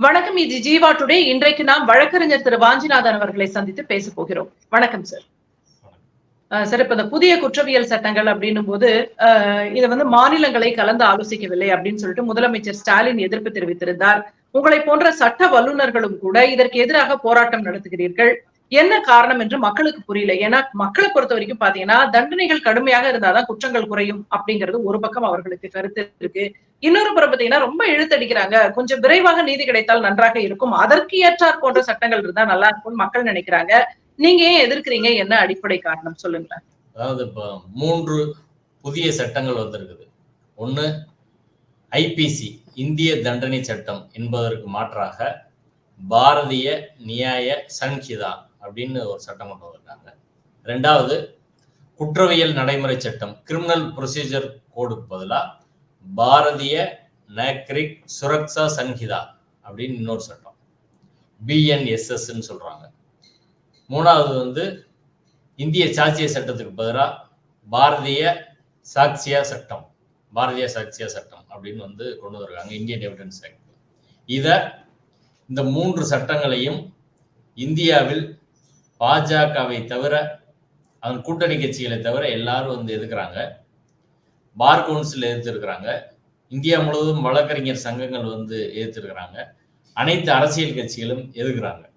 வணக்கம் இது ஜீவா டுடே. இன்றைக்கு நாம் வழக்கறிஞர் திரு வாஞ்சிநாதன் அவர்களை சந்தித்து பேச போகிறோம். வணக்கம் சார். சார் இப்ப இந்த புதிய குற்றவியல் சட்டங்கள் அப்படின்னும் போது அஹ் இதை வந்து மாநிலங்களை கலந்து ஆலோசிக்கவில்லை அப்படின்னு சொல்லிட்டு முதலமைச்சர் ஸ்டாலின் எதிர்ப்பு தெரிவித்திருந்தார். உங்களை போன்ற சட்ட வல்லுநர்களும் கூட இதற்கு எதிராக போராட்டம் நடத்துகிறீர்கள். என்ன காரணம் என்று மக்களுக்கு புரியல. ஏன்னா மக்களை பொறுத்த வரைக்கும் பாத்தீங்கன்னா தண்டனைகள் கடுமையாக இருந்தாதான் குற்றங்கள் குறையும் அப்படிங்கிறது ஒரு பக்கம் அவர்களுக்கு கருத்து இருக்கு. இன்னொரு புறம் பாத்தீங்கன்னா ரொம்ப இழுத்தடிக்கிறாங்க. கொஞ்சம் விரைவாக நீதி கிடைத்தால் நன்றாக இருக்கும். அதற்கு ஏற்றார் போன்ற சட்டங்கள் இருந்தா நல்லா இருக்கும்னு மக்கள் நினைக்கிறாங்க. நீங்க ஏன் எதிர்க்கிறீங்க? என்ன அடிப்படை காரணம்? சொல்லுங்களேன். அதாவது இப்போ மூன்று புதிய சட்டங்கள் வந்திருக்குது. ஒண்ணு ஐபிசி இந்திய தண்டனை சட்டம் என்பதற்கு மாற்றாக பாரதிய நியாய சன்ஹிதா அப்படின்னு ஒரு சட்டம் கொண்டு வந்திருக்காங்க. ரெண்டாவது குற்றவியல் நடைமுறை சட்டம் கிரிமினல் ப்ரொசீஜர் கோடுக்கு பதிலாக பாரதிய நேக்ரிக் சுரக்ஷா சன்ஹிதா அப்படின்னு இன்னொரு சட்டம். பிஎன்எஸ்எஸ்ன்னு சொல்கிறாங்க மூணாவது வந்து இந்திய சாட்சிய சட்டத்துக்கு பதிலாக பாரதிய சாட்சியா சட்டம் பாரதிய சாட்சியா சட்டம் அப்படின்னு வந்து கொண்டு வந்திருக்காங்க இந்தியன் எவிடன்ஸ் ஆக்ட் இதை இந்த மூன்று சட்டங்களையும் இந்தியாவில் பாஜகவை தவிர அதன் கூட்டணி கட்சிகளை தவிர எல்லாரும் வந்து எதிர்க்கிறாங்க. Bar council எதிர்த்திருக்கிறாங்க. இந்தியா முழுவதும் வழக்கறிஞர் சங்கங்கள் வந்து எதிர்த்திருக்கிறாங்க. அனைத்து அரசியல் கட்சிகளும் எதிர்க்கிறாங்க.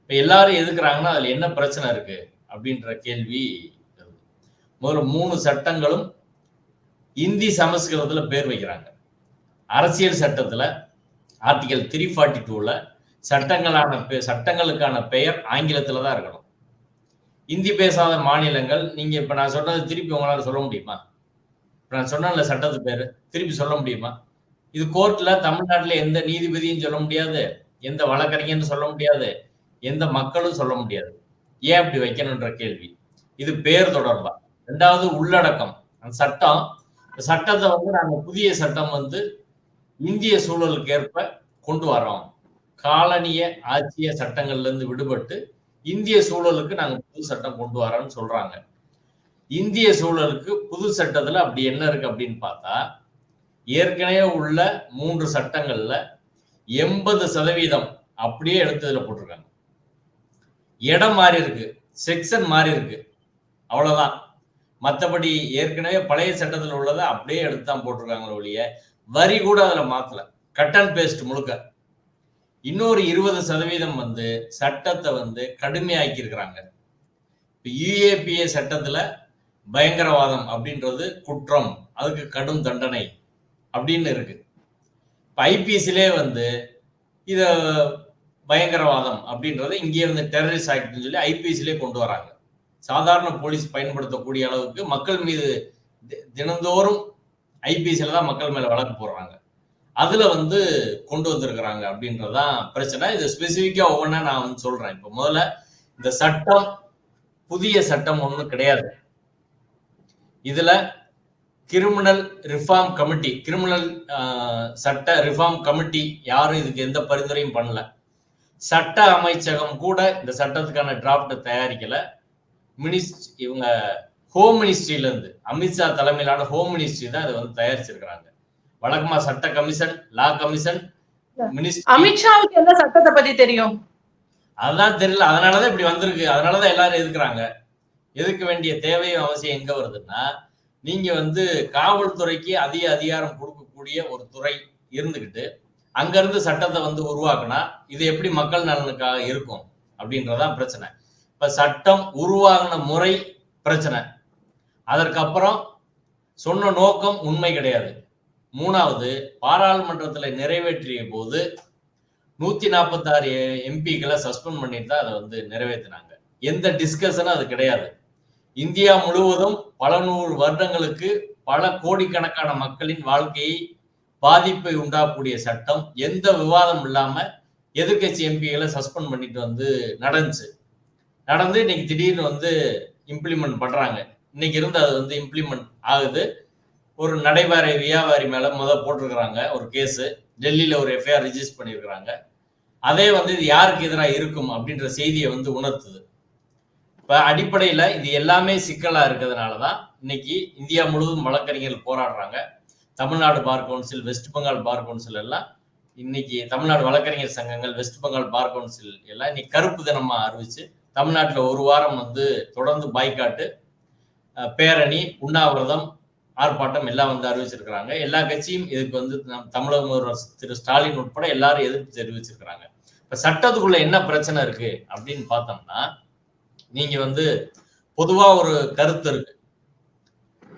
இப்போ எல்லாரும் எதுக்குறாங்கன்னா அதில் என்ன பிரச்சனை இருக்கு அப்படின்ற கேள்வி முதல்ல மூணு சட்டங்களும் இந்தி சமஸ்கிருதத்தில் பேர் வைக்கிறாங்க. அரசியல் சட்டத்தில் ஆர்டிகல் த்ரீ ஃபார்ட்டி டூவில் சட்டங்களான பெ- சட்டங்களுக்கான பெயர் ஆங்கிலத்தில் தான் இருக்கணும். இந்தி பேசாத மாநிலங்கள் நீங்க இப்போ நான் சொன்னது திருப்பி உங்களால் சொல்ல முடியுமா? இப்போ நான் சொன்னேன்ல சட்டத்து பேர் திருப்பி சொல்ல முடியுமா? இது கோர்ட்டில் தமிழ்நாட்டில் எந்த நீதிபதியும் சொல்ல முடியாது எந்த வழக்கறிஞர்னு சொல்ல முடியாது எந்த மக்களும் சொல்ல முடியாது. ஏன் அப்படி வைக்கணுன்ற கேள்வி. இது பேர் தொடர்பா? ரெண்டாவது உள்ளடக்கம். அந்த சட்டம் இந்த சட்டத்தை வந்து நாங்கள் புதிய சட்டம் வந்து இந்திய சூழலுக்கு ஏற்ப கொண்டு வரோம் காலனிய ஆட்சிய சட்டங்கள்ல இருந்து விடுபட்டு இந்திய சூழலுக்கு நாங்க புது சட்டம் கொண்டு வரோம்னு சொல்றாங்க. இந்திய சூழலுக்கு புது சட்டத்துல அப்படி என்ன இருக்கு அப்படின்னு பார்த்தா ஏற்கனவே உள்ள மூன்று சட்டங்கள்ல எண்பது சதவீதம் அப்படியே எடுத்ததுல போட்டிருக்காங்க. இடம் மாறி இருக்கு செக்ஷன் மாறி இருக்கு அவ்வளவுதான். மற்றபடி ஏற்கனவே பழைய சட்டத்தில் உள்ளதை அப்படியே எடுத்து தான் போட்டிருக்காங்களே ஒழிய வரி கூட அதில் மாத்தல. கட் அண்ட் பேஸ்ட் முழுக்க. இன்னொரு இருபது சதவீதம் வந்து சட்டத்தை வந்து கடுமையாக்கி இருக்கிறாங்க இப்போ யுஏபிஏ சட்டத்தில் பயங்கரவாதம் அப்படின்றது குற்றம் அதுக்கு கடும் தண்டனை அப்படின்னு இருக்கு. இப்போ ஐபிஎஸ்லே வந்து இத பயங்கரவாதம் அப்படின்றத இங்கே வந்து டெரரிஸ்ட் ஆக்ட்னு சொல்லி ஐபிஎஸ்லே கொண்டு வராங்க. சாதாரண போலீஸ் பயன்படுத்தக்கூடிய அளவுக்கு மக்கள் மீது தி- தினந்தோறும் ஐபிஎஸ்ல தான் மக்கள் மேலே வழக்கு போடுறாங்க. அதுல வந்து கொண்டு வந்திருக்கிறாங்க அப்படின்றதான் பிரச்சனை. இது ஸ்பெசிஃபிக்கா ஒவ்வொன்றா நான் வந்து சொல்றேன். இப்போ முதல்ல இந்த சட்டம் புதிய சட்டம் ஒன்றும் கிடையாது. இதுல கிரிமினல் ரிஃபார்ம் கமிட்டி கிரிமினல் சட்ட ரிஃபார்ம் கமிட்டி யாரும் இதுக்கு எந்த பரிந்துரையும் பண்ணல. சட்ட அமைச்சகம் கூட இந்த சட்டத்துக்கான டிராஃப்ட் தயாரிக்கல. மினிஸ்ட் இவங்க ஹோம் மினிஸ்ட்ரியிலேருந்து அமித்ஷா தலைமையிலான ஹோம் மினிஸ்ட்ரி தான் இதை வந்து தயாரிச்சிருக்கிறாங்க. வழக்கமா சட்ட கமிஷன் லா கமிஷன் அமித்ஷாவுக்கு எந்த சட்டத்தை பத்தி தெரியும்? அதான் தெரியல. அதனாலதான் இப்படி வந்திருக்கு. அதனாலதான் எல்லாரும் எதுக்குறாங்க? எதுக்க வேண்டிய தேவையும் அவசியம் எங்க வருதுன்னா நீங்க வந்து காவல்துறைக்கு அதிக அதிகாரம் கொடுக்கக்கூடிய ஒரு துறை இருந்துகிட்டு அங்க இருந்து சட்டத்தை வந்து உருவாக்குனா இது எப்படி மக்கள் நலனுக்காக இருக்கும் அப்படின்றதான் பிரச்சனை. இப்ப சட்டம் உருவாகின முறை பிரச்சனை. அதற்கப்புறம் சொன்ன நோக்கம் உண்மை கிடையாது. மூணாவது பாராளுமன்றத்தில் நிறைவேற்றிய போது நூத்தி நாற்பத்தாறு எம்பிக்களை சஸ்பெண்ட் பண்ணிட்டு தான் அதை வந்து நிறைவேற்றினாங்க எந்த டிஸ்கஷனும் அது கிடையாது. இந்தியா முழுவதும் பல நூறு வருடங்களுக்கு பல கோடிக்கணக்கான மக்களின் வாழ்க்கையை பாதிப்பை உண்டாக்கக்கூடிய சட்டம் எந்த விவாதம் இல்லாம எதிர்க்கட்சி எம்பிகளை சஸ்பெண்ட் பண்ணிட்டு வந்து நடந்துச்சு. நடந்து இன்னைக்கு திடீர்னு வந்து இம்ப்ளிமெண்ட் பண்றாங்க. இன்னைக்கு இருந்து அது வந்து இம்ப்ளிமெண்ட் ஆகுது. ஒரு நடைபாறை வியாபாரி மேல முத போட்டிருக்கிறாங்க ஒரு கேஸ் டெல்லியில ஒரு எஃப்ஐஆர் ரிஜிஸ்டர் பண்ணியிருக்கிறாங்க. அதே வந்து இது யாருக்கு எதிராக இருக்கும் அப்படின்ற செய்தியை வந்து உணர்த்துது. இப்ப அடிப்படையில இது எல்லாமே சிக்கலா இருக்கிறதுனால தான் இன்னைக்கு இந்தியா முழுவதும் வழக்கறிஞர்கள் போராடுறாங்க. Tamil Nadu bar council West Bengal bar council எல்லாம் இன்னைக்கு தமிழ்நாடு வழக்கறிஞர் சங்கங்கள் வெஸ்ட் பெங்கால் பார் கவுன்சில் எல்லாம் இன்னைக்கு கருப்பு தினமா அறிவிச்சு தமிழ்நாட்டில் ஒரு வாரம் வந்து தொடர்ந்து பாய்காட்டு பேரணி உண்ணாவிரதம் ஆர்ப்பாட்டம் எல்லாம் வந்து அறிவிச்சிருக்கிறாங்க. எல்லா கட்சியும் இதுக்கு வந்து தமிழக முதல்வர் திரு ஸ்டாலின் உட்பட எல்லாரும் எதிர்ப்பு தெரிவிச்சிருக்கிறாங்க. இப்ப சட்டத்துக்குள்ள என்ன பிரச்சனை இருக்கு அப்படின்னு பார்த்தோம்னா நீங்க வந்து பொதுவா ஒரு கருத்து இருக்கு.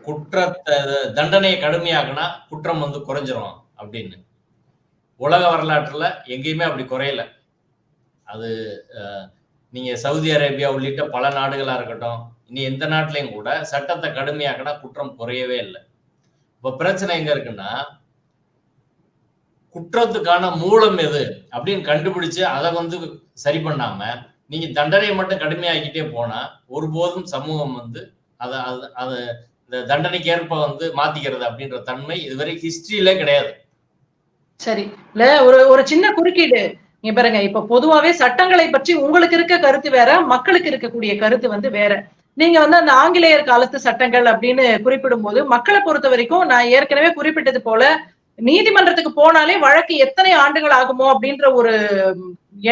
குற்றத்தை தண்டனையை கடுமையாக்குனா குற்றம் வந்து குறைஞ்சிரும் அப்படின்னு. உலக வரலாற்றுல எங்கேயுமே அப்படி குறையல. அது நீங்க சவுதி அரேபியா உள்ளிட்ட பல நாடுகளா இருக்கட்டும் இனி எந்த நாட்டிலையும் கூட சட்டத்தை கடுமையாக்கினா குற்றம் குறையவே இல்லை. இப்போ பிரச்சனை எங்க இருக்குன்னா குற்றத்துக்கான மூலம் எது அப்படின்னு கண்டுபிடிச்சு அதை வந்து சரி பண்ணாம நீங்க தண்டனையை மட்டும் கடுமையாக்கிட்டே போனா ஒருபோதும் சமூகம் வந்து அதை அது அது இந்த தண்டனைக்கு ஏற்ப வந்து மாத்திக்கிறது அப்படின்ற தன்மை இதுவரை ஹிஸ்டரியில கிடையாது. சரி. இல்ல ஒரு ஒரு சின்ன குறுக்கீடு. நீங்க பாருங்க இப்ப பொதுவாவே சட்டங்களை பற்றி உங்களுக்கு இருக்க கருத்து வேற மக்களுக்கு இருக்கக்கூடிய கருத்து வந்து வேற. நீங்க வந்து அந்த ஆங்கிலேயர் காலத்து சட்டங்கள் அப்படின்னு குறிப்பிடும் போது மக்களை பொறுத்த வரைக்கும் நான் ஏற்கனவே குறிப்பிட்டது போல நீதிமன்றத்துக்கு போனாலே வழக்கு எத்தனை ஆண்டுகள் ஆகுமோ அப்படின்ற ஒரு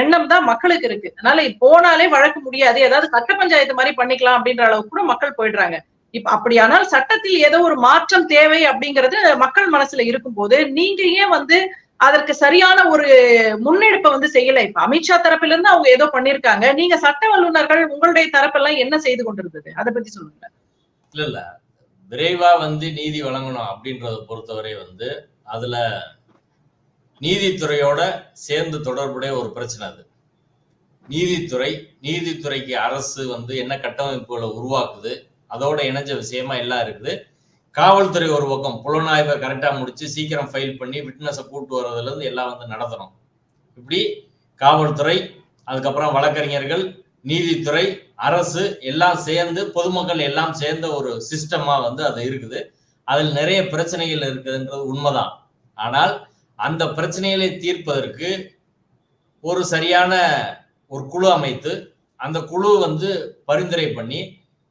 எண்ணம் தான் மக்களுக்கு இருக்கு. அதனால போனாலே வழக்கு முடியாது. ஏதாவது சட்ட பஞ்சாயத்து மாதிரி பண்ணிக்கலாம் அப்படின்ற அளவுக்கு கூட மக்கள் போயிடுறாங்க. இப்ப அப்படியானால் சட்டத்தில் ஏதோ ஒரு மாற்றம் தேவை அப்படிங்கிறது மக்கள் மனசுல இருக்கும்போது நீங்க ஏன் வந்து அதற்கு சரியான ஒரு முன்னெடுப்பை வந்து செய்யல. இப்ப அமித்ஷா தரப்புல இருந்து அவங்க ஏதோ பண்ணிருக்காங்க. நீங்க சட்ட வல்லுநர்கள் உங்களுடைய தரப்பெல்லாம் என்ன செய்து கொண்டிருந்தது? அதை பத்தி சொல்லுங்க. இல்ல இல்ல. விரைவா வந்து நீதி வழங்கணும் அப்படின்றத பொறுத்தவரை வந்து அதுல நீதித்துறையோட சேர்ந்து தொடர்புடைய ஒரு பிரச்சனை அது. நீதித்துறை நீதித்துறைக்கு அரசு வந்து என்ன கட்டமைப்புகளை உருவாக்குது அதோட இணைஞ்ச விஷயமா எல்லாம் இருக்குது. காவல்துறை ஒரு பக்கம் புலனாய்வை கரெக்டாக முடிச்சு சீக்கிரம் ஃபைல் பண்ணி விட்னஸை கூட்டு வர்றதுலேருந்து எல்லாம் வந்து நடத்தணும். இப்படி காவல்துறை அதுக்கப்புறம் வழக்கறிஞர்கள் நீதித்துறை அரசு எல்லாம் சேர்ந்து பொதுமக்கள் எல்லாம் சேர்ந்த ஒரு சிஸ்டமா வந்து அது இருக்குது. அதில் நிறைய பிரச்சனைகள் இருக்குதுன்றது உண்மைதான். ஆனால் அந்த பிரச்சனைகளை தீர்ப்பதற்கு ஒரு சரியான ஒரு குழு அமைத்து அந்த குழு வந்து பரிந்துரை பண்ணி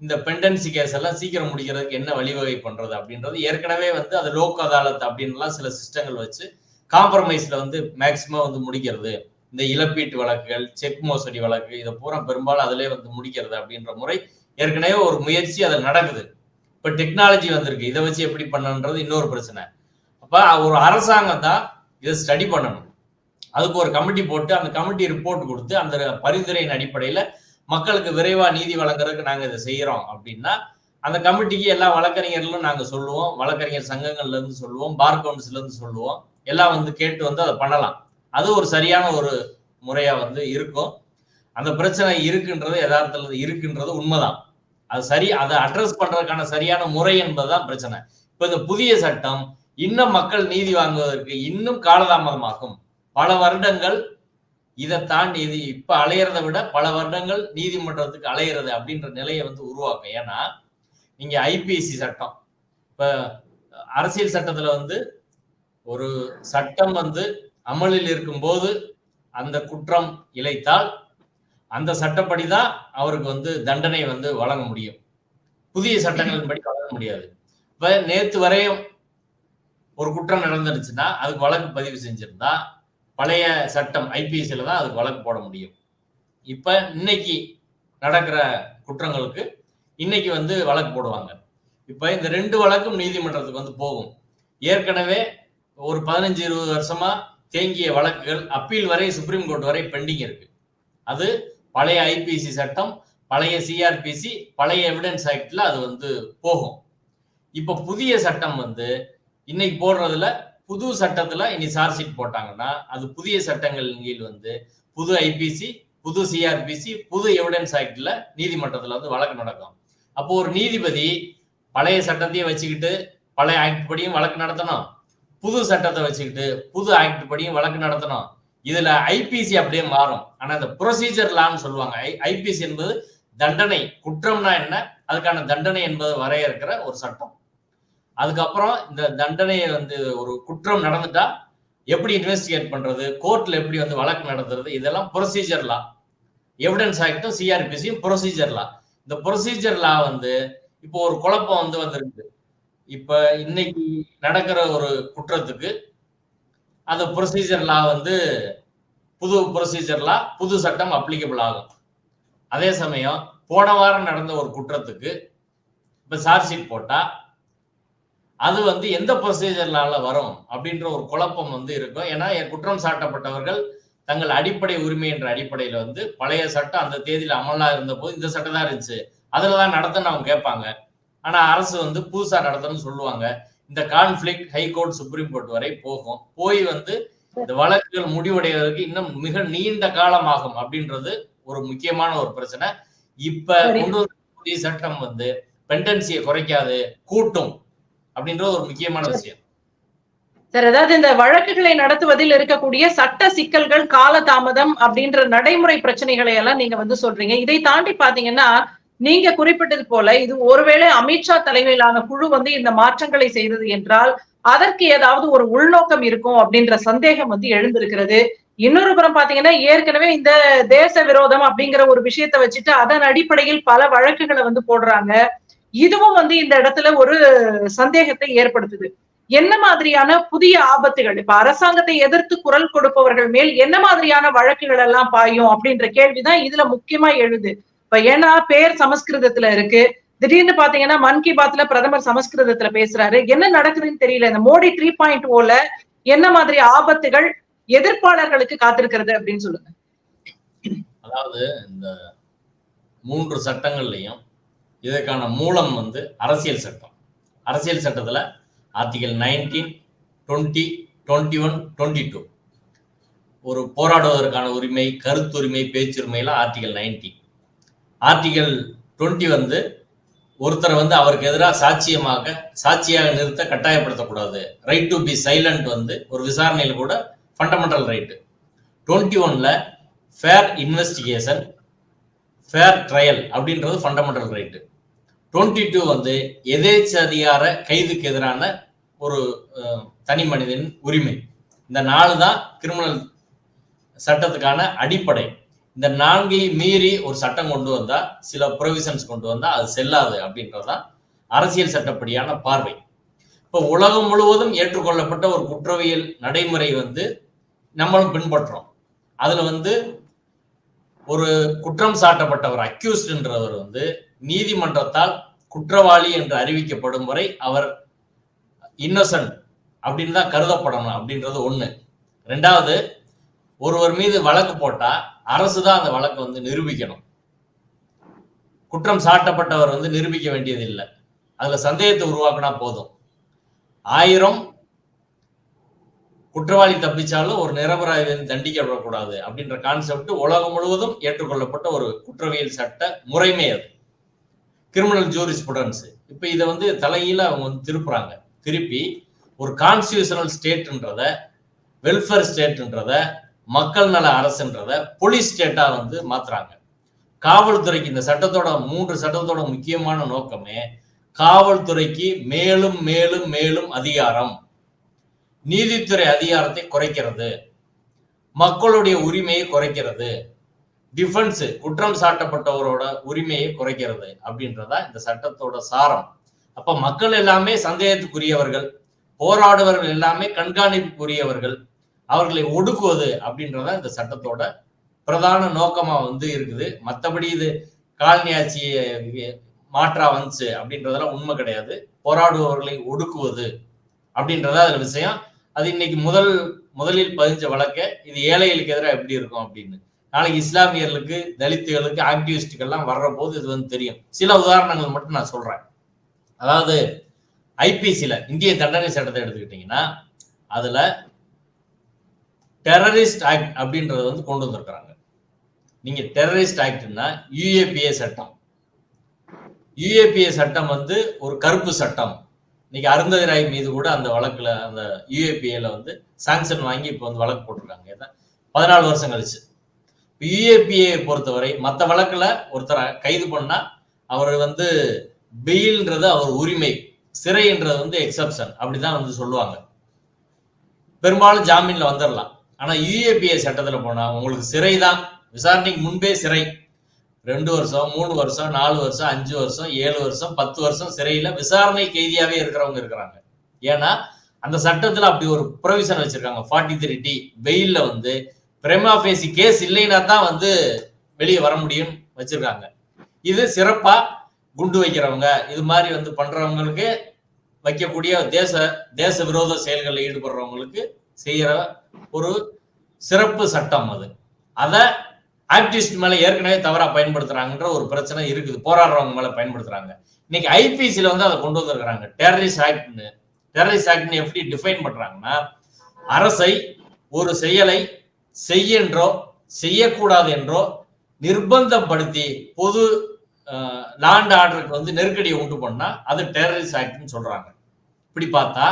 இந்த பெண்டன்சி கேஸ் எல்லாம் சீக்கிரம் முடிக்கிறதுக்கு என்ன வழிவகை பண்றது அப்படின்றது ஏற்கனவே வந்து அது லோக் அதாலத் அப்படின்லாம் சில சிஸ்டங்கள் வச்சு காம்ப்ரமைஸ்ல வந்து மேக்சிமம் வந்து முடிக்கிறது. இந்த இழப்பீட்டு வழக்குகள் செக் மோசடி வழக்கு இதை பூரா பெரும்பாலும் அதிலே வந்து முடிக்கிறது அப்படின்ற முறை ஏற்கனவே ஒரு முயற்சி அதில் நடக்குது. இப்போ டெக்னாலஜி வந்திருக்கு. இதை வச்சு எப்படி பண்ணணுன்றது இன்னொரு பிரச்சனை. அப்போ ஒரு அரசாங்கம் தான் இதை ஸ்டடி பண்ணணும். அதுக்கு ஒரு கமிட்டி போட்டு அந்த கமிட்டி ரிப்போர்ட் கொடுத்து அந்த பரிந்துரையின் அடிப்படையில் மக்களுக்கு விரைவா நீதி வழங்குறதுக்கு நாங்கள் இதை செய்கிறோம் அப்படின்னா அந்த கமிட்டிக்கு எல்லா வழக்கறிஞர்களும் நாங்கள் சொல்லுவோம் வழக்கறிஞர் சங்கங்கள்ல இருந்து சொல்லுவோம் பார் கவுன்சில் இருந்து சொல்லுவோம் எல்லாம் வந்து கேட்டு வந்து அதை பண்ணலாம். அது ஒரு சரியான ஒரு முறையா வந்து இருக்கும். அந்த பிரச்சனை இருக்குன்றது யதார்த்தத்தில் இருக்குன்றது உண்மைதான். அது சரி அதை அட்ரஸ் பண்றதுக்கான சரியான முறை என்பதுதான் பிரச்சனை. இப்ப இந்த புதிய சட்டம் இன்னும் மக்கள் நீதி வாங்குவதற்கு இன்னும் காலதாமதமாகும். பல வருடங்கள் இதை தாண்டி இது இப்ப அலையிறத விட பல வருடங்கள் நீதிமன்றத்துக்கு அலையிறது அப்படின்ற நிலையை வந்து உருவாக்கும். ஏன்னா நீங்க ஐபிசி சட்டம். இப்ப அரசியல் சட்டத்துல வந்து ஒரு சட்டம் வந்து அமலில் இருக்கும்போது அந்த குற்றம் இழைத்தால் அந்த சட்டப்படி தான் அவருக்கு வந்து தண்டனை வந்து வழங்க முடியும். புதிய சட்டங்களின்படி வழங்க முடியாது. இப்ப நேத்து வரையும் ஒரு குற்றம் நடந்துருச்சுன்னா அதுக்கு வழக்கு பதிவு செஞ்சிருந்தா பழைய சட்டம் ஐபிஎஸ்சியில் தான் அதுக்கு வழக்கு போட முடியும். இப்போ இன்னைக்கு நடக்கிற குற்றங்களுக்கு இன்னைக்கு வந்து வழக்கு போடுவாங்க. இப்போ இந்த ரெண்டு வழக்கும் நீதிமன்றத்துக்கு வந்து போகும். ஏற்கனவே ஒரு பதினஞ்சு இருபது வருஷமா தேங்கிய வழக்குகள் அப்பீல் வரை சுப்ரீம் கோர்ட் வரை பெண்டிங் இருக்கு. அது பழைய ஐபிசி சட்டம் பழைய சிஆர்பிசி பழைய எவிடன்ஸ் ஆக்டில் அது வந்து போகும். இப்போ புதிய சட்டம் வந்து இன்னைக்கு போடுறதுல புது சட்டத்துல இனி சார்ஜ் ஷீட் போட்டாங்கன்னா அது புதிய சட்டங்களின் கீழ் வந்து புது ஐபிசி புது சிஆர்பிசி புது எவிடன்ஸ் ஆக்ட்ல நீதிமன்றத்துல வந்து வழக்கு நடக்கும். அப்போ ஒரு நீதிபதி பழைய சட்டத்தையும் வச்சுக்கிட்டு பழைய ஆக்ட் படியும் வழக்கு நடத்தணும். புது சட்டத்தை வச்சுக்கிட்டு புது ஆக்ட் படியும் வழக்கு நடத்தணும். இதுல ஐபிசி அப்படியே மாறும். ஆனா இந்த ப்ரொசீஜர் லான்னு சொல்லுவாங்க. ஐபிசி என்பது தண்டனை. குற்றம்னா என்ன? அதுக்கான தண்டனை என்பது வரையறுக்கிற ஒரு சட்டம். அதுக்கப்புறம் இந்த தண்டனையை வந்து ஒரு குற்றம் நடந்துட்டா எப்படி இன்வெஸ்டிகேட் பண்றது? கோர்ட்ல எப்படி வந்து வழக்கு நடத்துறது? இதெல்லாம் ப்ரொசீஜர் லா எவிடன்ஸ் ஆக்டும் சிஆர்பிசியும் ப்ரொசீஜர் லா இந்த ப்ரொசீஜர் லா வந்து இப்போ ஒரு குழப்பம் வந்து வந்திருக்கு. இப்ப இன்னைக்கு நடக்கிற ஒரு குற்றத்துக்கு அந்த ப்ரொசீஜர் லா வந்து புது ப்ரொசீஜர் லா புது சட்டம் அப்ளிகபிள் ஆகும். அதே சமயம் போன வாரம் நடந்த ஒரு குற்றத்துக்கு இப்ப சார்ஜ் ஷீட் போட்டா அது வந்து எந்த ப்ரொசீஜர்லால வரும் அப்படின்ற ஒரு குழப்பம் வந்து இருக்கும். ஏன்னா குற்றம் சாட்டப்பட்டவர்கள் தங்கள் அடிப்படை உரிமை என்ற அடிப்படையில வந்து பழைய சட்டம் அந்த தேதியில அமலா இருந்த போது இந்த சட்டம் தான் இருந்துச்சு. அதுலதான் நடத்தன்னு அவங்க கேட்பாங்க. ஆனா அரசு வந்து புதுசா நடத்தணும்னு சொல்லுவாங்க. இந்த கான்ஃபிளிக் ஹைகோர்ட் சுப்ரீம் கோர்ட் வரை போகும். போய் வந்து இந்த வழக்குகள் முடிவடைவதற்கு இன்னும் மிக நீண்ட காலம் ஆகும் அப்படின்றது ஒரு முக்கியமான ஒரு பிரச்சனை. இப்ப. கொண்டு புதிய சட்டம் வந்து பெண்டன்சியை குறைக்காது கூட்டும். அப்படின்றது ஒரு முக்கியமான விஷயம். சார் அதாவது இந்த வழக்குகளை நடத்துவதில் இருக்கக்கூடிய சட்ட சிக்கல்கள் காலதாமதம் அப்படின்ற நடைமுறை பிரச்சனைகளை எல்லாம் நீங்க வந்து சொல்றீங்க. இதை தாண்டி பாத்தீங்கன்னா நீங்க குறிப்பிட்டது போல இது ஒருவேளை அமித்ஷா தலைமையிலான குழு வந்து இந்த மாற்றங்களை செய்தது என்றால் அதற்கு ஏதாவது ஒரு உள்நோக்கம் இருக்கும் அப்படின்ற சந்தேகம் வந்து எழுந்திருக்கிறது. இன்னொரு புறம் பாத்தீங்கன்னா ஏற்கனவே இந்த தேச விரோதம் அப்படிங்கிற ஒரு விஷயத்தை வச்சுட்டு அதன் அடிப்படையில் பல வழக்குகளை வந்து போடுறாங்க. இதுவும் வந்து இந்த இடத்துல ஒரு சந்தேகத்தை ஏற்படுத்துது. என்ன மாதிரியான புதிய ஆபத்துகள் இப்ப அரசாங்கத்தை எதிர்த்து குரல் கொடுப்பவர்கள் மேல் என்ன மாதிரியான வழக்குகள் எல்லாம் பாயும் அப்படின்ற கேள்விதான் இதுல முக்கியமா எழுது. இப்ப ஏன்னா பேர் சமஸ்கிருதத்துல இருக்கு. திடீர்னு பாத்தீங்கன்னா மன் கி பாத்ல பிரதமர் சமஸ்கிருதத்துல பேசுறாரு. என்ன நடக்குதுன்னு தெரியல. இந்த மோடி த்ரீ பாயிண்ட் ஓல என்ன மாதிரி ஆபத்துகள் எதிர்ப்பாளர்களுக்கு காத்திருக்கிறது அப்படின்னு சொல்லுங்க. அதாவது இந்த மூன்று சட்டங்கள்லயும் இதற்கான மூலம் வந்து அரசியல் சட்டம். அரசியல் சட்டத்தில் article nineteen twenty twenty one twenty two ஒரு போராடுவதற்கான உரிமை கருத்துரிமை பேச்சுரிமையில் ஆர்டிகல் நைன்டீன் ஆர்டிகல் டுவெண்ட்டி வந்து ஒருத்தரை வந்து அவருக்கு எதிராக சாட்சியமாக சாட்சியாக நிறுத்த கட்டாயப்படுத்தக்கூடாது. ரைட் டு பி சைலண்ட் வந்து ஒரு விசாரணையில் கூட ஃபண்டமெண்டல் ரைட்டு டுவெண்ட்டி ஒன்ல ஃபேர் இன்வெஸ்டிகேஷன் ஃபேர் ட்ரையல் அப்படின்றது ஃபண்டமெண்டல் ரைட்டு டுவெண்ட்டி டூ வந்து எதேச்சதிகார கைதுக்கு எதிரான ஒரு தனி மனிதன் உரிமை. இந்த நாலு தான் கிரிமினல் சட்டத்துக்கான அடிப்படை. இந்த நான்கை மீறி ஒரு சட்டம் கொண்டு வந்தா சில ப்ரொவிஷன்ஸ் கொண்டு வந்தா அது செல்லாது அப்படின்றதுதான் அரசியல் சட்டப்படியான பார்வை. இப்போ உலகம் முழுவதும் ஏற்றுக்கொள்ளப்பட்ட ஒரு குற்றவியல் நடைமுறை வந்து நம்மளும் பின்பற்றோம். அதுல வந்து ஒரு குற்றம் சாட்டப்பட்டவர் அக்யூஸ்ட்ன்றவர் வந்து நீதிமன்றத்தால் குற்றவாளி என்று அறிவிக்கப்படும் வரை அவர் இன்னசென்ட் அப்படின்னு தான் கருதப்படணும் அப்படின்றது ஒண்ணு. ரெண்டாவது ஒருவர் மீது வழக்கு போட்டா அரசு தான் அந்த வழக்கு வந்து நிரூபிக்கணும். குற்றம் சாட்டப்பட்டவர் வந்து நிரூபிக்க வேண்டியது இல்லை அதுல சந்தேகத்தை உருவாக்கினா போதும். ஆயிரம் குற்றவாளி தப்பிச்சாலும் ஒரு நிரபராதி தண்டிக்கப்படக்கூடாது அப்படின்ற கான்செப்ட் உலகம் முழுவதும் ஏற்றுக்கொள்ளப்பட்ட ஒரு குற்றவியல் சட்ட முறைமை அது. கிரிமினல் ஜூரிஸ்புடன்ஸ் இப்ப இதை வந்து தலையில அவங்க வந்து திருப்புறாங்க. திருப்பி ஒரு கான்ஸ்டியூஷனல் ஸ்டேட்ன்றத வெல்ஃபேர் ஸ்டேட்ன்றத மக்கள் நல அரசுன்றத போலீஸ் ஸ்டேட்டா வந்து மாத்துறாங்க. காவல்துறைக்கு இந்த சட்டத்தோட மூன்று சட்டத்தோட முக்கியமான நோக்கமே காவல்துறைக்கு மேலும் மேலும் மேலும் அதிகாரம். நீதித்துறை அதிகாரத்தை குறைக்கிறது. மக்களுடைய உரிமையை குறைக்கிறது. டிஃபென்ஸ் குற்றம் சாட்டப்பட்டவரோட உரிமையை குறைக்கிறது அப்படின்றதா இந்த சட்டத்தோட சாரம். அப்ப மக்கள் எல்லாமே சந்தேகத்துக்குரியவர்கள் போராடுவர்கள் எல்லாமே கண்காணிப்புக்குரியவர்கள் அவர்களை ஒடுக்குவது அப்படின்றதா இந்த சட்டத்தோட பிரதான நோக்கமா வந்து இருக்குது. மற்றபடி இது காலனி ஆட்சியை மாற்றா வந்துச்சு அப்படின்றதெல்லாம் உண்மை கிடையாது. போராடுபவர்களை ஒடுக்குவது அப்படின்றதா அதுல விஷயம். அது இன்னைக்கு முதல் முதலில் பதிஞ்ச வழக்க இது ஏழைகளுக்கு எதிராக எப்படி இருக்கும் அப்படின்னு. நாளைக்கு இஸ்லாமியர்களுக்கு தலித்துகளுக்கு ஆக்டிவிஸ்டுகள்லாம் வர்ற போது இது வந்து தெரியும். சில உதாரணங்கள் மட்டும் நான் சொல்றேன். அதாவது ஐபிசியில் இந்திய தண்டனை சட்டத்தை எடுத்துக்கிட்டீங்கன்னா அதுல டெரரிஸ்ட் ஆக்ட் அப்படின்றத வந்து கொண்டு வந்திருக்கிறாங்க. நீங்க டெரரிஸ்ட் ஆக்ட்னா யூஏபிஏ சட்டம். யூஏபிஏ சட்டம் வந்து ஒரு கருப்பு சட்டம். இன்னைக்கு அருந்ததி ராய் மீது கூட அந்த வழக்குல அந்த யூஏபிஏல வந்து சாங்ஷன் வாங்கி இப்போ வந்து வழக்கு போட்டிருக்காங்க பதினாலு வருஷம் கழிச்சு. யூஏபிஏ பொறுத்தவரை மற்ற வழக்குல ஒருத்தரை கைது பண்ணா அவர் வந்து பெயில்ன்றது அவர் உரிமை சிறைன்றது வந்து எக்ஸப்ஷன் அப்படிதான் வந்து சொல்லுவாங்க. பெரும்பாலும் ஜாமீன்ல வந்துடலாம் ஆனா யூஏபிஏ சட்டத்துல போனா உங்களுக்கு சிறை தான் விசாரணைக்கு முன்பே சிறை. ரெண்டு வருஷம் மூணு வருஷம் நாலு வருஷம் அஞ்சு வருஷம் ஏழு வருஷம் பத்து வருஷம் சிறையில விசாரணை கைதியாவே இருக்கிறவங்க இருக்கிறாங்க. ஏன்னா அந்த சட்டத்துல அப்படி ஒரு ப்ரொவிஷன் வச்சிருக்காங்க. ஃபார்ட்டி த்ரீ டி வெயில்ல வந்து பிரேமாஃபேசி கேஸ் இல்லைன்னா தான் வந்து வெளியே வர முடியும் வச்சிருக்காங்க. இது சிறப்பா குண்டு வைக்கிறவங்க இது மாதிரி வந்து பண்றவங்களுக்கு வைக்கக்கூடிய தேச தேச விரோத செயல்களில் ஈடுபடுறவங்களுக்கு செய்யற ஒரு சிறப்பு சட்டம் அது. அதை ஆக்டிவிஸ்ட் மேல ஏற்கனவே தவறா பயன்படுத்துறாங்கன்ற ஒரு பிரச்சனை இருக்குது. போராடுறவங்க மேல பயன்படுத்துறாங்க. இன்னைக்கு ஐபிசியில வந்து அதை கொண்டு வந்திருக்கிறாங்க. டெரரிஸ்ட் ஆக்ட்னு டெரரிஸ்ட் ஆக்ட்னு எப்படி டிஃபைன் பண்றாங்கன்னா அரசை ஒரு செயலை செய்யென்றோ செய்யக்கூடாது என்றோ நிர்பந்தப்படுத்தி பொது லாண்ட் ஆர்டருக்கு வந்து நெருக்கடியை உண்டு பண்ணா அது டெரரிஸ்ட் ஆக்ட்னு சொல்றாங்க. இப்படி பார்த்தா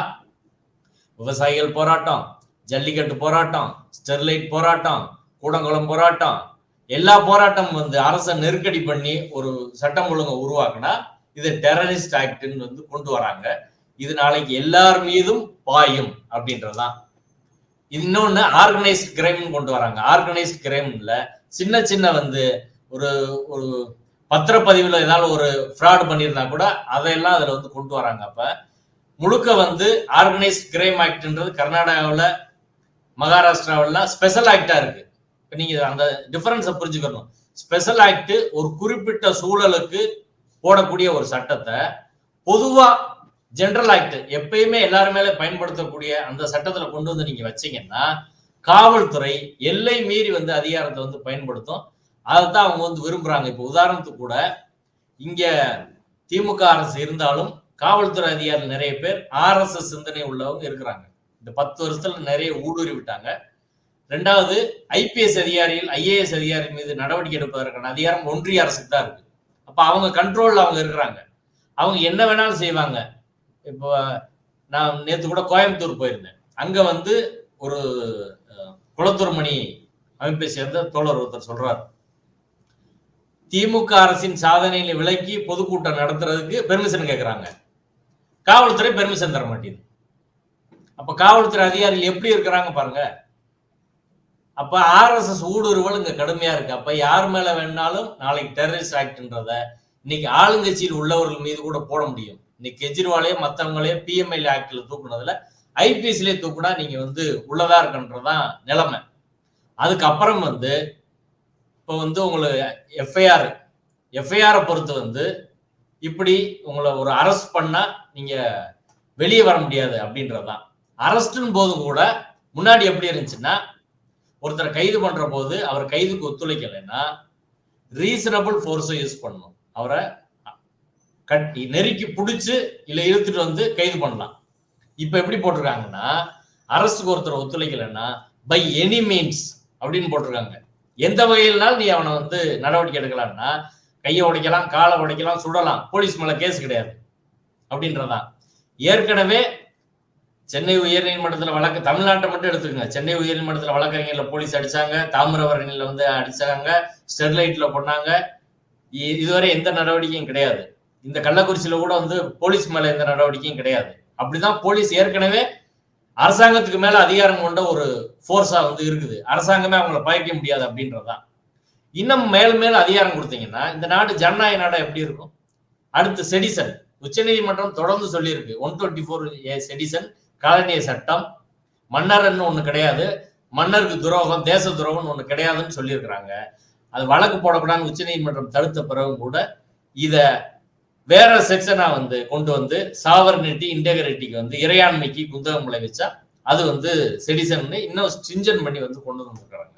விவசாயிகள் போராட்டம் ஜல்லிக்கட்டு போராட்டம் ஸ்டெர்லைட் போராட்டம் கூடங்குளம் போராட்டம் எல்லா போராட்டம் வந்து அரசை நெருக்கடி பண்ணி ஒரு சட்டம் ஒழுங்கை உருவாக்குனா இது டெரரிஸ்ட் ஆக்ட்னு வந்து கொண்டு வராங்க. இது நாளைக்கு எல்லார் மீதும் பாயும் அப்படின்றதான் இது இன்னொன்னு ஆர்கனைஸ்ட் கிரைம் கொண்டு வராங்க. ஆர்கனைஸ்ட் கிரைம்ல சின்ன சின்ன வந்து ஒரு ஒரு பத்திரப்பதிவுல ஏதாவது ஒரு ஃப்ராட் பண்ணியிருந்தா கூட அதையெல்லாம் அதுல வந்து கொண்டு வராங்க. அப்ப முழுக்க வந்து ஆர்கனைஸ்ட் கிரைம் ஆக்ட்ன்றது கர்நாடகாவில் மகாராஷ்டிராவில் ஸ்பெஷல் ஆக்டா இருக்கு. நீங்க அந்த டிஃபரன்ஸை புரிஞ்சுக்கணும். ஸ்பெஷல் ஆக்ட் ஒரு குறிப்பிட்ட சூழலுக்கு போடக்கூடிய ஒரு சட்டத்தை பொதுவா ஜென்ரல் ஆக்ட் எப்பயுமே எல்லாரும் பயன்படுத்தக்கூடிய அந்த சட்டத்துல கொண்டு வந்து நீங்க வச்சீங்கன்னா காவல்துறை எல்லை மீறி வந்து அதிகாரத்தை வந்து பயன்படுத்தும். அதைத்தான் அவங்க வந்து விரும்புறாங்க. இப்போ உதாரணத்துக்கு கூட இங்க திமுக அரசு இருந்தாலும் காவல்துறை அதிகாரி நிறைய பேர் ஆர்எஸ்எஸ் சிந்தனை உள்ளவங்க இருக்கிறாங்க. இந்த பத்து வருஷத்துல நிறைய ஊடுருவி விட்டாங்க ரெண்டாவது ஐபிஎஸ் அதிகாரிகள் ஐஏஎஸ் அதிகாரிகள் மீது நடவடிக்கை எடுப்பதற்கான அதிகாரம் ஒன்றிய அரசுக்கு தான் இருக்கு. அப்போ அவங்க கண்ட்ரோலில் அவங்க இருக்கிறாங்க. அவங்க என்ன வேணாலும் செய்வாங்க. இப்போ நான் நேற்று கூட கோயம்புத்தூர் போயிருந்தேன். அங்கே வந்து ஒரு குளத்தூர்மணி அமைப்பை சேர்ந்த தோழர் ஒருத்தர் சொல்றார். திமுக அரசின் சாதனைகளை விலக்கி பொதுக்கூட்டம் நடத்துறதுக்கு பெர்மிஷன் கேட்குறாங்க காவல்துறை பெர்மிஷன் தர மாட்டேங்குது. அப்ப காவல்துறை அதிகாரிகள் எப்படி இருக்கிறாங்க பாருங்க. அப்ப ஆர்எஸ்எஸ் ஊடுருவல் இங்க கடுமையா இருக்கு. அப்ப யார் மேல வேணாலும் நாளைக்கு டெரரிஸ்ட் ஆக்ட்ன்றத இன்னைக்கு ஆளுங்கட்சியில் உள்ளவர்கள் மீது கூட போட முடியும். இன்னைக்கு கெஜ்ரிவாலையோ மத்தவங்களே பிஎம்எல்ஏ ஆக்ட்ல தூக்குனதுல ஐபிஎஸ்லயே தூக்குனா நீங்க வந்து உள்ளதா இருக்குன்றதான் நிலைமை. அதுக்கப்புறம் வந்து இப்போ வந்து உங்களுக்கு எஃப்ஐஆர் எஃப்ஐஆரை பொறுத்து வந்து இப்படி உங்களை ஒரு அரெஸ்ட் பண்ணா நீங்க வெளியே வர முடியாது அப்படின்றதான் அரெஸ்ட்னு போதும் கூட முன்னாடி எப்படி இருந்துச்சுன்னா ஒருத்தரை கைது பண்ற போது அவர் கைதுக்கு ஒத்துழைக்கலைன்னா ரீசனபிள் ஃபோர்ஸை யூஸ் பண்ணணும். அவரை கட்டி நெருக்கி பிடிச்சு இல்லை இழுத்துட்டு வந்து கைது பண்ணலாம். இப்போ எப்படி போட்டிருக்காங்கன்னா அரசுக்கு ஒருத்தர் ஒத்துழைக்கலைன்னா பை எனி மீன்ஸ் அப்படின்னு போட்டிருக்காங்க. எந்த வகையிலனாலும் நீ அவனை வந்து நடவடிக்கை எடுக்கலாம்னா கையை உடைக்கலாம் காலை உடைக்கலாம் சுடலாம். போலீஸ் மேல கேஸ் கிடையாது. அப்படின்றதான். ஏற்கனவே சென்னை உயர்நீதிமன்றத்தில் வழக்கு தமிழ்நாட்டை மட்டும் எடுத்துக்கோங்க. சென்னை உயர்நீதிமன்றத்தில் வழக்கறிஞர்ல போலீஸ் அடிச்சாங்க தாமிரவரணியில் வந்து அடிச்சாங்க ஸ்டெர்லைட்ல பண்ணாங்க இதுவரை எந்த நடவடிக்கையும் கிடையாது. இந்த கள்ளக்குறிச்சியில கூட வந்து போலீஸ் மேல எந்த நடவடிக்கையும் கிடையாது. அப்படிதான் போலீஸ் ஏற்கனவே அரசாங்கத்துக்கு மேல அதிகாரம் கொண்ட ஒரு ஃபோர்ஸா வந்து இருக்குது. அரசாங்கமே அவங்கள பயக்க முடியாது அப்படின்றதான் இன்னும் மேல் மேல் அதிகாரம் கொடுத்தீங்கன்னா இந்த நாடு ஜனநாயக நாடா எப்படி இருக்கும்? அடுத்து செடிசன் உச்சநீதிமன்றம் தொடர்ந்து சொல்லியிருக்கு. ஒன் டுவெண்ட்டி ஃபோர் செடிசன் காலனிய சட்டம் மன்னர்ன்னு ஒன்று கிடையாது. மன்னருக்கு துரோகம் தேச துரோகம்னு ஒன்று கிடையாதுன்னு சொல்லியிருக்கிறாங்க. அது வழக்கு போடக்கூடாதுன்னு உச்சநீதிமன்றம் தடுத்த பிறகு கூட இதை வேற செக்ஷனா வந்து கொண்டு வந்து சாவர்னிட்டி இன்டெகிரிட்டிக்கு வந்து இறையாண்மைக்கு குந்தகம் விளைவிச்சா அது வந்து செடிசன் இன்னும் ஸ்ட்ரிஞ்சன் பண்ணி வந்து கொண்டு வந்துருக்காங்க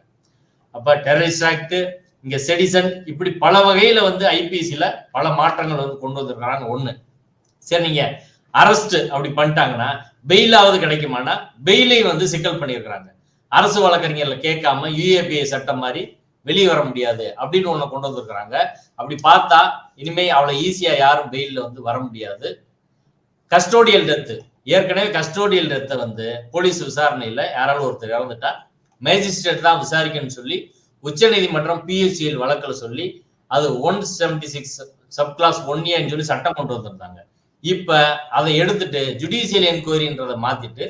அப்ப டெரரிஸ்ட் ஆக்ட் இங்க செடிசன் இப்படி பல வகையில வந்து ஐபிசியில பல மாற்றங்கள் வந்து கொண்டு வந்திருக்கிறாங்க ஒண்ணு. சரி நீங்க அரெஸ்ட் அப்படி பண்ணிட்டாங்கன்னா பெயிலாவது கிடைக்குமானா பெயிலையும் வந்து சிக்கல் பண்ணியிருக்கிறாங்க. அரசு வழக்கறிஞர்ல கேட்காம யூஏபிஐ சட்டம் மாதிரி வெளியே வர முடியாது அப்படின்னு ஒன்று கொண்டு வந்திருக்கிறாங்க. அப்படி பார்த்தா இனிமே அவ்வளவு ஈஸியா யாரும் பெயிலில் வந்து வர முடியாது. கஸ்டோடியல் டெத்து ஏற்கனவே கஸ்டோடியல் டெத்தை வந்து போலீஸ் விசாரணையில யாராலும் ஒருத்தர் இறந்துட்டா மேஜிஸ்ட்ரேட் தான் விசாரிக்கணும்னு சொல்லி உச்ச நீதிமன்றம் வழக்கில் சொல்லி அது one seventy six sub clause one ஏன்னு சொல்லி சட்டம் கொண்டு வந்திருந்தாங்க. இப்ப அதை எடுத்துட்டு ஜுடிஷியல் என்கொயரின்றதை மாத்திட்டு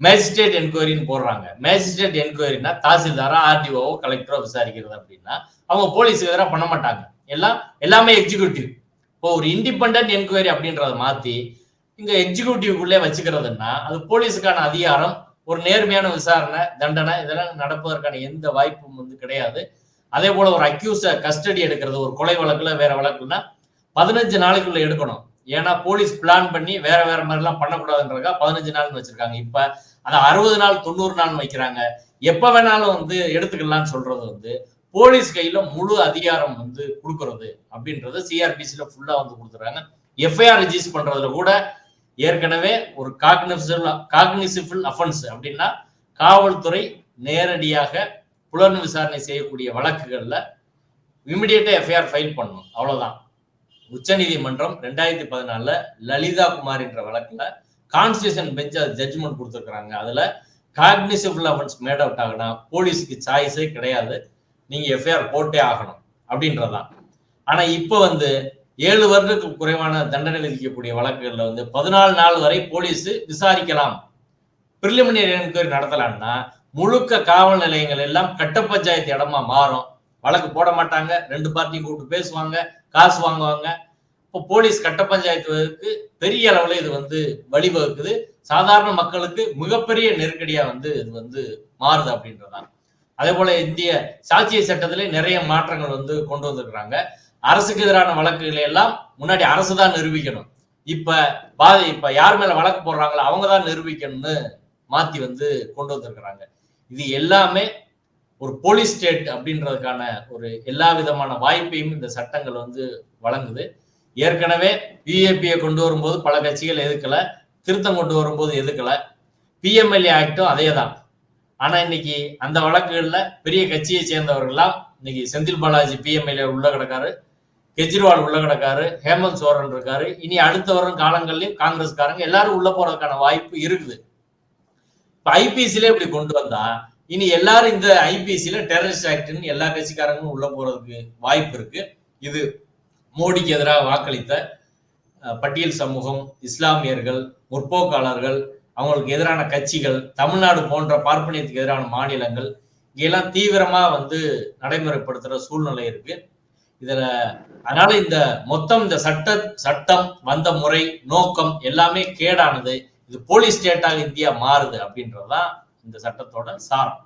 மேஜிஸ்ட்ரேட் என்கொயரின்னு போடுறாங்க. மேஜிஸ்ட்ரேட் என்கொயரினா தாசில்தாரா ஆர்டிஓவோ கலெக்டரோ விசாரிக்கிறது அப்படின்னா அவங்க போலீஸ் எதிராக பண்ண மாட்டாங்க. எல்லாம் எல்லாமே எக்ஸிக்யூட்டிவ் இப்போ ஒரு இண்டிபெண்ட் என்கொயரி அப்படின்றத மாத்தி இங்க எக்ஸிக்யூட்டிவ்குள்ளே வச்சுக்கிறதுன்னா அது போலீஸுக்கான அதிகாரம் ஒரு நேர்மையான விசாரணை தண்டனை இதெல்லாம் நடப்பதற்கான எந்த வாய்ப்பும் வந்து கிடையாது. அதே போல ஒரு அக்யூஸ கஸ்டடி எடுக்கிறது ஒரு கொலை வழக்குல வேற வழக்குன்னா பதினஞ்சு நாளைக்குள்ள எடுக்கணும். ஏன்னா போலீஸ் பிளான் பண்ணி வேற வேற மாதிரி எல்லாம் பண்ணக்கூடாதுன்றக்கா பதினஞ்சு நாள்னு வச்சிருக்காங்க. இப்ப அந்த அறுபது நாள் தொண்ணூறு நாள் வைக்கிறாங்க. எப்ப வேணாலும் வந்து எடுத்துக்கலாம்னு சொல்றது வந்து போலீஸ் கையில முழு அதிகாரம் வந்து கொடுக்கறது அப்படின்றது சிஆர்பிசில ஃபுல்லா வந்து கொடுத்துறாங்க. எஃப்ஐஆர் ரிஜிஸ்டர் பண்றதுல கூட ஏற்கனவே ஒரு காக்னிசிபிள் காக்னிசிபிள் அஃபென்ஸ் அப்படின்னா காவல்துறை நேரடியாக புலன் விசாரணை செய்யக்கூடிய வழக்குகள்ல இமிடியேட்டா எஃப்ஐஆர் ஃபைல் பண்ணணும். அவ்வளவுதான். உச்சநீதிமன்றம் ரெண்டாயிரத்தி பதினாலுல லலிதா குமார் என்ற வழக்குல கான்ஸ்டியூஷன் பெஞ்ச் அது ஜட்ஜ்மெண்ட் கொடுத்துருக்குறாங்க. அதுல காக்னிசிபிள் அஃபன்ஸ் மேட் அவுட் ஆகுனா போலீஸுக்கு சாய்ஸே கிடையாது. நீங்க எஃப்ஐஆர் போட்டே ஆகணும் அப்படின்றதான் ஆனா இப்ப வந்து ஏழு வருடத்துக்கு குறைவான தண்டனை விதிக்கக்கூடிய வழக்குகள்ல வந்து பதினாலு நாள் வரை போலீஸ் விசாரிக்கலாம். பிரிலிமினரி என்கொயரி நடத்தலாம்னா முழுக்க காவல் நிலையங்கள் எல்லாம் கட்ட பஞ்சாயத்து இடமா மாறும். வழக்கு போட மாட்டாங்க. ரெண்டு பார்ட்டியும் கூப்பிட்டு பேசுவாங்க. காசு வாங்குவாங்க. இப்போ போலீஸ் கட்ட பஞ்சாயத்துக்கு பெரிய அளவில் இது வந்து வழிவகுக்குது. சாதாரண மக்களுக்கு மிகப்பெரிய நெருக்கடியா வந்து இது வந்து மாறுது அப்படின்றதான் அதே போல இந்திய சாட்சிய சட்டத்திலே நிறைய மாற்றங்கள் வந்து கொண்டு வந்திருக்கிறாங்க. அரசுக்கு எதிரான வழக்குகளை எல்லாம் முன்னாடி அரசு தான் நிரூபிக்கணும். இப்ப பாதி இப்ப யார் மேல வழக்கு போடுறாங்களோ அவங்க தான் நிரூபிக்கணும்னு மாத்தி வந்து கொண்டு வந்திருக்கிறாங்க. இது எல்லாமே ஒரு போலீஸ் ஸ்டேட் அப்படின்றதுக்கான ஒரு எல்லா விதமான வாய்ப்பையும் இந்த சட்டங்கள் வந்து வழங்குது. ஏற்கனவே பிஏபியை கொண்டு வரும்போது பல கட்சிகள் எதுக்கல திருத்தம் கொண்டு வரும்போது எதுக்கல பிஎம்எல்ஏ ஆக்டும் அதே தான் ஆனா இன்னைக்கு அந்த வழக்குகள்ல பெரிய கட்சியை சேர்ந்தவர்கள்லாம் இன்னைக்கு செந்தில் பாலாஜி பிஎம்எல்ஏ உள்ள கிடக்காரு கெஜ்ரிவால் உள்ள கிடக்காரு ஹேமந்த் சோரன் இருக்காரு. இனி அடுத்த வரும் காலங்கள்லயும் காங்கிரஸ்காரங்க எல்லாரும் உள்ள போறதுக்கான வாய்ப்பு இருக்குது. இப்ப ஐபிசிலே இப்படி கொண்டு வந்தா இனி எல்லாரும் இந்த ஐபிசியில டெரரிஸ்ட் ஆக்ட்னு எல்லா கட்சிக்காரங்களும் உள்ள போறதுக்கு வாய்ப்பு இருக்கு. இது மோடிக்கு எதிராக வாக்களித்த பட்டியல் சமூகம் இஸ்லாமியர்கள் முற்போக்காளர்கள் அவங்களுக்கு எதிரான கட்சிகள் தமிழ்நாடு போன்ற பார்ப்பனியத்துக்கு எதிரான மாநிலங்கள் இங்கெல்லாம் தீவிரமா வந்து நடைமுறைப்படுத்துற சூழ்நிலை இருக்கு. இதுல அதனால இந்த மொத்தம் இந்த சட்ட சட்டம் வந்த முறை நோக்கம் எல்லாமே கேடானது. இது போலீஸ் ஸ்டேட்டாக இந்தியா மாறுது அப்படின்றதுதான் இந்த சட்டத்தோட சாரம்.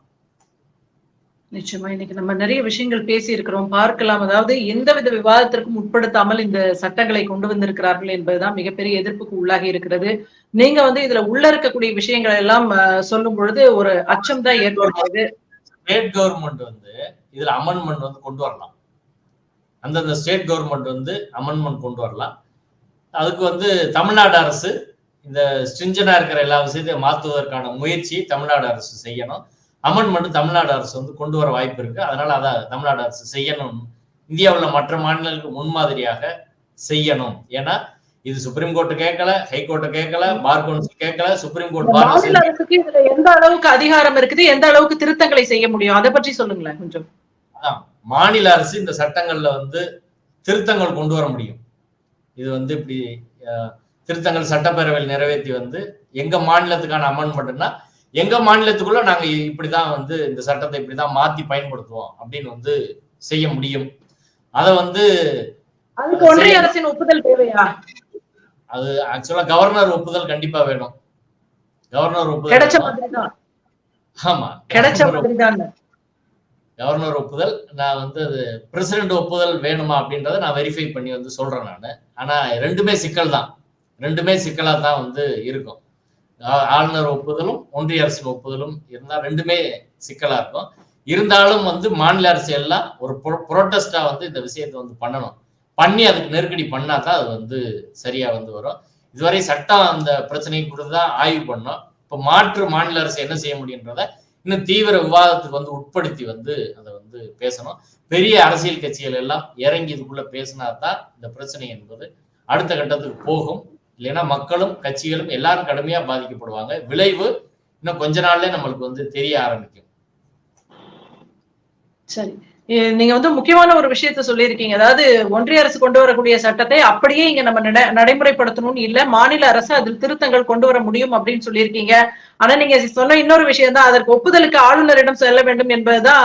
நிச்சயமா இன்னைக்கு நம்ம நிறைய விஷயங்கள் பேசி இருக்கிறோம் பார்க்கலாம். அதாவது எந்தவித விவாதத்திற்கும் உட்படுத்தாமல் இந்த சட்டங்களை கொண்டு வந்திருக்கிறார்கள் என்பதுதான் மிகப்பெரிய எதிர்ப்புக்கு உள்ளாகி இருக்கிறது. நீங்க வந்து இதுல உள்ள இருக்கக்கூடிய விஷயங்கள் எல்லாம் சொல்லும் பொழுது ஒரு அச்சம் தான் ஏற்படுகிறது. ஸ்டேட் கவர்மெண்ட் வந்து இதுல அமெண்ட்மெண்ட் வந்து கொண்டு வரலாம். அந்தந்த ஸ்டேட் கவர்மெண்ட் வந்து அமெண்ட்மெண்ட் கொண்டு வரலாம். அதுக்கு வந்து தமிழ்நாடு அரசு இந்த ஸ்ட்ரிஞ்சனா இருக்கிற எல்லா விஷயத்தையும் மாற்றுவதற்கான முயற்சி தமிழ்நாடு அரசு செய்யணும். அமெண்ட்மெண்ட் தமிழ்நாடு அரசு வந்து கொண்டு வர வாய்ப்பு இருக்கு. அதனால அதை தமிழ்நாடு அரசு செய்யணும். இந்தியாவில் மற்ற மாநிலங்களுக்கு முன்மாதிரியாக செய்யணும். ஏன்னா இது சுப்ரீம் கோர்ட் கேட்கல ஹைகோர்ட் கேட்கல பார் கவுன்சில் கேட்கல சுப்ரீம் கோர்ட் மாநில அரசுக்கு இதுல எந்த அளவுக்கு அதிகாரம் இருக்குது எந்த அளவுக்கு திருத்தங்களை செய்ய முடியும்? அதை பற்றி சொல்லுங்களேன் கொஞ்சம். மாநில அரசு இந்த சட்டங்கள்ல வந்து திருத்தங்கள் கொண்டு வர முடியும். இது வந்து இப்படி திருத்தங்கள் சட்டப்பேரவையில் நிறைவேற்றி வந்து எங்க மாநிலத்துக்கான அமெண்ட்மெண்ட்னா எங்க மாநிலத்துக்குள்ள நாங்க இப்படிதான் வந்து இந்த சட்டத்தை இப்படிதான் மாத்தி பயன்படுத்துவோம் அப்படின்னு வந்து செய்ய முடியும். அதை வந்து அதுக்கு ஒன்றிய அரசின் ஒப்புதல் தேவையா? அது ஆக்சுவலா கவர்னர் ஒப்புதல் கண்டிப்பா வேணும். கவர்னர் ஒப்புதல் கிடைச்ச. மாதிரி தான் ஆமா. கிடைச்ச மாதிரி தான் கவர்னர் ஒப்புதல் நான் வந்து அது பிரசிடென்ட் ஒப்புதல் வேணுமா அப்படின்றத நான் வெரிஃபை பண்ணி வந்து சொல்றேன் நான். ஆனா ரெண்டுமே சிக்கல் தான் ரெண்டுமே சிக்கலா தான் வந்து இருக்கும். ஆளுநர் ஒப்புதலும் ஒன்றிய அரசின் ஒப்புதலும் இருந்தால் ரெண்டுமே சிக்கலா இருக்கும். இருந்தாலும் வந்து மாநில அரசு எல்லாம் ஒரு புரோட்டஸ்டா வந்து இந்த விஷயத்தை வந்து பண்ணணும். பண்ணி அதுக்கு நெருக்கடி பண்ணா தான் அது வந்து சரியா வந்து வரும். இதுவரை சட்டம் அந்த பிரச்சனையை குறித்து தான் ஆய்வு பண்ணோம். இப்போ மாற்று மாநில அரசு என்ன செய்ய முடியுன்றத இன்னும் தீவிர விவாதத்துக்கு வந்து உட்படுத்தி வந்து அதை வந்து பேசணும். பெரிய அரசியல் கட்சிகள் எல்லாம் இறங்கி இதுக்குள்ள பேசினா தான் இந்த பிரச்சனை என்பது அடுத்த கட்டத்துக்கு போகும். இல்லைன்னா மக்களும் கட்சிகளும் எல்லாரும் கடுமையா பாதிக்கப்படுவாங்க. விளைவு இன்னும் கொஞ்ச நாள்ல நம்மளுக்கு வந்து தெரிய ஆரம்பிக்கும். சரி. நீங்க வந்து முக்கியமான ஒரு விஷயத்த சொல்லியிருக்கீங்க. அதாவது ஒன்றிய அரசு கொண்டு வரக்கூடிய சட்டத்தை அப்படியே இங்க நம்ம நடைமுறைப்படுத்தணும்னு இல்ல மாநில அரசு அதில் திருத்தங்கள் கொண்டு வர முடியும் அப்படின்னு சொல்லியிருக்கீங்க. ஆனா நீங்க சொன்ன இன்னொரு விஷயம் தான் அதற்கு ஒப்புதலுக்கு ஆளுநரிடம் செல்ல வேண்டும் என்பதுதான்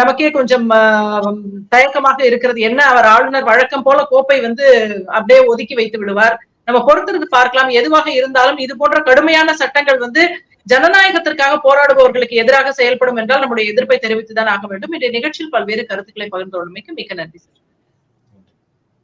நமக்கே கொஞ்சம் தயக்கமாக இருக்கிறது. என்ன அவர் ஆளுநர் வழக்கம் போல கோப்பை வந்து அப்படியே ஒதுக்கி வைத்து விடுவார். நம்ம பொறுத்திருந்து பார்க்கலாம். எதுவாக இருந்தாலும் இது போன்ற கடுமையான சட்டங்கள் வந்து ஜனநாயகத்திற்காக போராடுபவர்களுக்கு எதிராக செயல்படும் என்றால் நம்முடைய எதிர்ப்பை தெரிவித்துதான் ஆக வேண்டும். இன்றைய நிகழ்ச்சியில் பல்வேறு கருத்துக்களை பகிர்ந்து கொள்ளுமைக்கு மிக்க நன்றி சார்.